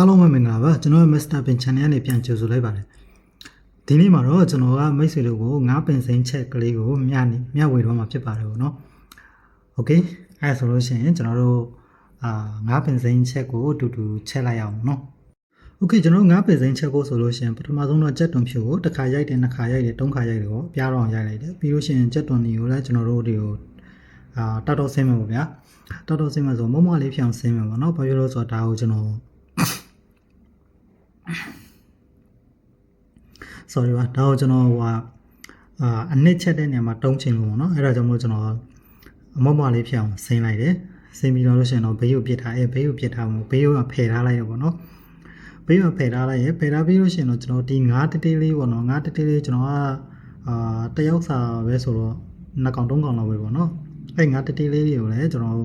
အားလုံးပဲမင်္ဂလာပါကျွန်တော်ရဲ့ Master Pin Channel နဲ့ပြန်ကြိုဆိုလိုက်ပါတယ်ဒီနေ့မှာတော့ကျွန်တော်ကမိတ်ဆွေတို့ကိုငါးပင်စိမ်းချက်ကလေးကိုမျှနေမျှဝေတော့မှာဖြစ်ပါတယ်ဗောနော်โอเคအဲဒါဆိုလို့ရှိရင်ကျွန်တော်တို့အာငါးပင်စိမ်းချက်ကိုအတူတူချက်လိုက်အောင်နော်โอเคကျွန်တော်ငါးပင်စိမ်းချက်ကိုဆိုလို့ရှိရင်ပထမဆုံးတော့ကြက်တွန်ဖြူကိုတစ်ခါရိုက်တယ်နှစ်ခါရိုက်တယ်သုံးခါရိုက်တယ်ပေါ့ပြားတော့ရိုက်လိုက်တယ်ပြီးလို့ရှိရင်ကြက်တွန်တွေကိုလည်းကျွန်တော်တို့ဒီကိုအာတောက်တော့ဆင်းမယ်ပေါ့ဗျာတောက်တော့ဆင်းမယ်ဆိုမုံမလေးဖြောင်ဆင်းမယ်ပေါ့နော်ဘာဖြစ်လို့ဆိုတော့ဒါကိုကျွန်တော် sorry ပါဒါကိုကျွန်တော်ဟိုဟာအာအနစ်ချက်တဲ့နေရာမှာတုံးချင်လို့ပေါ့နော်အဲ့ဒါကြောင့်မို့ကျွန်တော်အမောက်မလေးဖြစ်အောင်ဆင်းလိုက်တယ်ဆင်းပြီးတော့လို့ရှိရင်တော့ဘေးကိုပြစ်ထားအဲဘေးကိုပြစ်ထားမှာဘေးကိုဖယ်ထားလိုက်ရပေါ့နော်ဘေးကိုဖယ်ထားလိုက်ရဖယ်ထားပြီးလို့ရှိရင်တော့ကျွန်တော်ဒီငါးတတေးလေးပေါ့နော်ငါးတတေးလေးကျွန်တော်ကအာတယောက်စာပဲဆိုတော့နှစ်ကောင်သုံးကောင်လောက်ပဲပေါ့နော်အဲ့ငါးတတေးလေးတွေကိုလည်းကျွန်တော်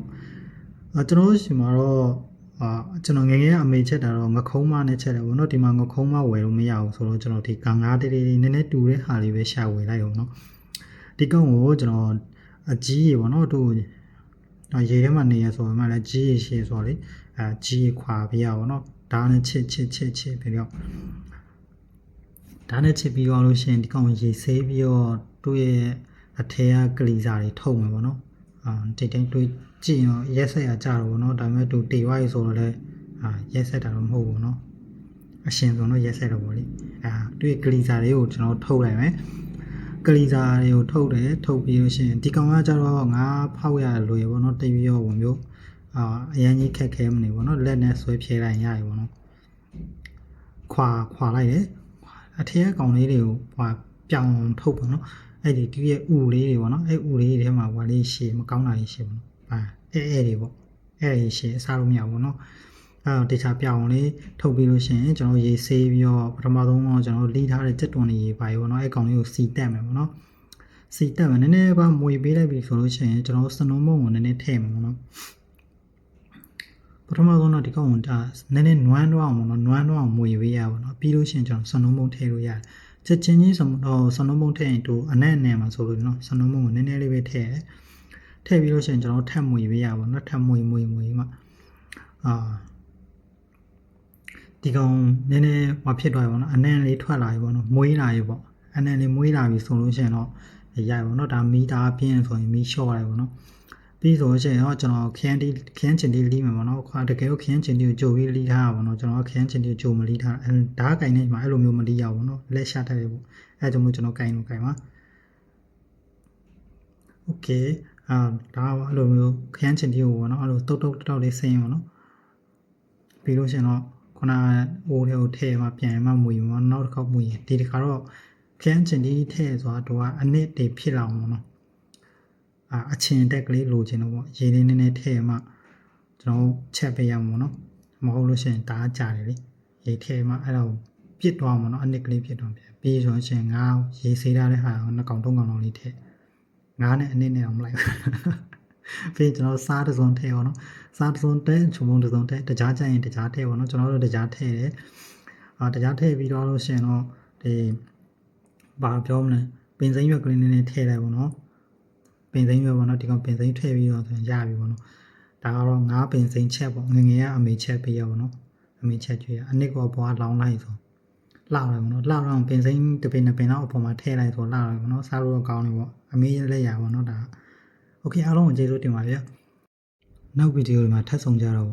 အာကျွန်တော်ရှင်မှာတော့ အာကျွန်တော်ငယ်ငယ်ကအမေချက်တာတော့ငခုံးမနဲ့ချက်တယ်ဗောနော်ဒီမှာငခုံးမဝယ်လို့မရဘူးဆိုတော့ကျွန်တော်ဒီကံငါးတေးလေးနည်းနည်းတူတဲ့ဟာလေးပဲရှာဝယ်လိုက်အောင်နော်ဒီကောင်ကိုကျွန်တော်အကြီးရေဗောနော်သူရေထဲမှာနေရဆိုမှလည်းကြီးရေရှည်ဆိုတော့လေအဲကြီးရေခွာပြရဗောနော်ဒါနဲ့ချစ်ချစ်ချစ်ချစ်ပြီးတော့ဒါနဲ့ချစ်ပြီးတော့လို့ရှိရင်ဒီကောင်ရေဆေးပြီးတော့သူ့ရဲ့အထဲကကလီစာတွေထုတ်မယ်ဗောနော် အာတိတ်တိုင်းတွေးကြည့်ရင်ရက်ဆက်ရကြတော့ဗောနော်ဒါပေမဲ့သူတေဝါရီဆိုတော့လည်းအာရက်ဆက်တာတော့မဟုတ်ဘူးနော်အရှင်ဆိုတော့ရက်ဆက်တော့ဗောလေအာတွေ့ကလီစာတွေကိုကျွန်တော်ထုတ်လိုက်မယ်ကလီစာတွေကိုထုတ်တယ်ထုတ်ပြီးလို့ရှိရင်ဒီကောင်ကကြတော့ငါဖောက်ရလွယ်ဗောနော်တိတ်ပြီးတော့ဝင်မျိုးအာအရင်ကြီးခက်ခဲမနေဗောနော်လက်နဲ့ဆွဲဖြဲလိုက်ရရဗောနော်ခွာခွာလိုက်တယ်အထက်ကကောင်လေးတွေကိုဟွာပြောင်းထုတ်ဗောနော် အဲ့ဒီသူရဲ့ဥလေးတွေပေါ့နော်အဲ့ဥလေးတွေထဲမှာဟွာလေးရှည်မကောင်းတာလေးရှည်ပေါ့နော်။ဟာအဲ့အဲ့တွေပေါ့အဲ့ဒီရှည်အစားလို့မရဘူးပေါ့နော်။အဲ့တော့တခြားပြောင်းလေးထုတ်ပြီးလို့ရှိရင်ကျွန်တော်ရေဆေးပြီးတော့ပထမဆုံးတော့ကျွန်တော်လီးထားတဲ့စက်တွန်တွေရေပါရေပေါ့နော်အဲ့ကောင်လေးကိုစီတက်မယ်ပေါ့နော်။စီတက်မယ်နည်းနည်းပါမွေပေးလိုက်ပြီဆိုလို့ရှိရင်ကျွန်တော်စနုံးမုံကိုနည်းနည်းထည့်မယ်ပေါ့နော်။ပထမဆုံးတော့ဒီကောင်ကဒါနည်းနည်းနွမ်းတော့အောင်ပေါ့နော်နွမ်းတော့အောင်မွေပေးရပါတော့ပြီးလို့ရှိရင်ကျွန်တော်စနုံးမုံထည့်လို့ရတယ် ချက်ချင်းကြီးဆိုတော့စနုံးမုံထည့်ရင်တူအနက်နဲ့မှာဆိုလို့နော်စနုံးမုံကိုနည်းနည်းလေးပဲထည့်ရတယ်ထည့်ပြီးလို့ရှိရင်ကျွန်တော်ထပ်မွေပေးရပါတော့ထပ်မွေမွေမွေမှအာဒီကောင်နည်းနည်းမဖြစ်သွားပြီပေါ့နော်အနက်လေးထွက်လာပြီပေါ့နော်မွေးလာပြီပေါ့အနက်လေးမွေးလာပြီဆိုလို့ရှိရင်တော့ရရပါတော့ဒါမီတာပြင်းဆိုရင်မီလျှော့လိုက်ပေါ့နော် ပြီးဆိုလို့ရှိရင်တော့ကျွန်တော်ခရမ်းတီခရမ်းချင်တီလီးမှာပေါ့နော်ခွာတကယ်လို့ခရမ်းချင်တီကိုကြိုပြီးလီးထားတာပေါ့နော်ကျွန်တော်ခရမ်းချင်တီကိုကြိုမလီးထားအဲဓာတ်ကင်နေမှာအဲ့လိုမျိုးမလီးရဘူးပေါ့နော်လက်ရှာတတ်တယ်ပေါ့အဲကြောင့်မို့ကျွန်တော်ကင်လို့ကင်ပါโอเคအာဒါကအဲ့လိုမျိုးခရမ်းချင်တီကိုပေါ့နော်အဲ့လိုတုတ်တုတ်တောက်လေးဆင်းရင်ပေါ့နော်ပြီးလို့ရှိရင်တော့ခုနအိုးထဲကိုထည့်မှပြန်မှမူရင်ပေါ့နောက်တစ်ခေါက်မူရင်ဒီတစ်ခါတော့ခရမ်းချင်တီထည့်ဆိုတာတော့အနစ်တွေဖြစ်လာအောင်ပေါ့နော် အာအချင်းတက်ကလေးလိုချင်တော့ပေါ့ရေလေးနည်းနည်းထည့်မှကျွန်တော်ချက်ပေးရမှာပေါ့နော်မဟုတ်လို့ရှိရင်ဒါကြတယ်လေရေထည့်မှအဲ့ဒါကိုပြစ်သွားမှာနော်အနစ်ကလေးပြစ်သွားပြန်ပြီးဆိုရင်ငါရေဆေးထားတဲ့ဟာကိုနှစ်ကောင်သုံးကောင်လောက်လေးထည့်ငါနဲ့အနစ်နဲ့အောင်မလိုက်ဘူးပြီးကျွန်တော်စားတစ်စုံထည့်ပါတော့စားတစ်စုံတဲချုံမုံတစ်စုံတဲတကြားကြရင်တကြားထည့်ပါတော့ကျွန်တော်တို့တကြားထည့်တယ်အာတကြားထည့်ပြီးတော့လို့ရှိရင်တော့ဒီဘာပြောမလဲပင်စိမ်းရွက်ကလေးနည်းနည်းထည့်လိုက်ပါတော့ ပင်စိမ်းပဲပေါ့နော်ဒီကောင်ပင်စိမ်းထည့်ပြီးတော့ဆိုရင်ရပြီပေါ့နော်ဒါကတော့ငါးပင်စိမ်းချက်ပေါ့ငယ်ငယ်ကအမေချက်ပေးရပေါ့နော်အမေချက်ကျွေးရအနစ်ကောဘွားလောင်းလိုက်ဆိုလှတယ်ပေါ့နော်လှတော့ပင်စိမ်းတစ်ပင်တစ်ပင်တော့အပေါ်မှာထည့်လိုက်ဆိုလှတယ်ပေါ့နော်စားလို့တော့ကောင်းတယ်ပေါ့အမေလက်ရပေါ့နော်ဒါโอเคအားလုံးကိုကျေးဇူးတင်ပါဗျာနောက်ဗီဒီယိုတွေမှာထပ်ဆောင်ကြတော့